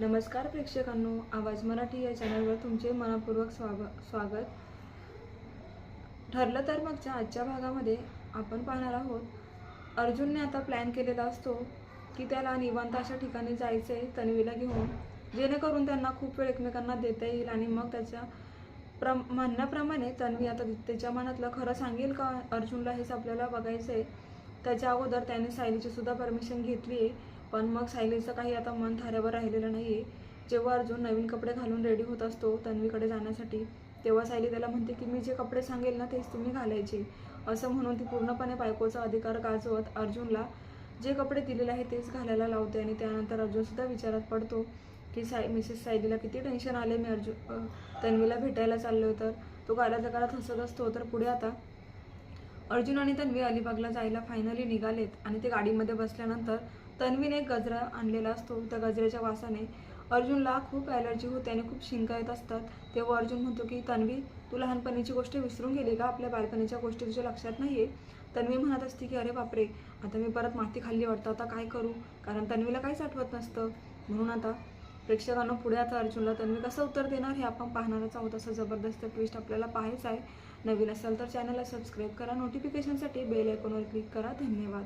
नमस्कार प्रेक्षकांनो आवाज मराठी या चॅनलवर तुमचे मनपूर्वक स्वाग स्वागत. ठरलं तर मगच्या आजच्या भागामध्ये आपण पाहणार आहोत अर्जुनने आता प्लॅन केलेला असतो की त्याला निवांत अशा ठिकाणी जायचं आहे तन्वीला घेऊन जेणेकरून त्यांना खूप वेळ एकमेकांना देता येईल आणि मग त्याच्या प्रम म्हणण्याप्रमाणे तन्वी आता त्याच्या मनातलं खरं सांगेल का? अर्जुनला हेच आपल्याला बघायचं आहे त्याच्या अगोदर त्याने सायलीची सुद्धा परमिशन घेतली आहे पण मग सायलीचं काही आता मन थाऱ्यावर राहिलेलं नाही आहे जेव्हा अर्जुन नवीन कपडे घालून रेडी होत असतो तन्वीकडे जाण्यासाठी तेव्हा सायली त्याला म्हणते की मी जे कपडे सांगेल ना तेच तुम्ही घालायचे. असं म्हणून ती पूर्णपणे बायकोचा अधिकार गाजवत अर्जुनला जे कपडे दिलेले आहे तेच घालायला लावते आणि त्यानंतर अर्जुनसुद्धा विचारात पडतो की साय मिसेस सायलीला किती टेन्शन आले मी अर्जुन तन्वीला भेटायला चाललो तर? तो गालाच्या गालात हसत असतो. तर पुढे आता अर्जुन आणि तन्वी अलिबागला जायला फायनली निघालेत आणि ते गाडीमध्ये बसल्यानंतर तन्वीने एक गजरा आणलेला असतो. त्या गजऱ्याच्या वासाने अर्जुनला खूप ॲलर्जी होते आणि खूप शिंका येत असतात. तेव्हा अर्जुन म्हणतो की तन्वी तू लहानपणीची गोष्ट विसरून गेली का? आपल्या बालपणीच्या गोष्टी तुझ्या लक्षात नाही आहे तन्वी म्हणत असते की अरे बापरे आता मी परत माती खाल्ली वाटतं. आता काय करू? कारण तन्वीला काहीच आठवत नसतं. म्हणून आता प्रेक्षकांना पुढे आता अर्जुनला तन्वी कसं उत्तर देणार हे आपण पाहणारच आहोत. असं जबरदस्त ट्विस्ट आपल्याला पाहायचं आहे. नवीन असेल तर चॅनलला सबस्क्राईब करा. नोटिफिकेशनसाठी बेल आयकॉनवर क्लिक करा. धन्यवाद.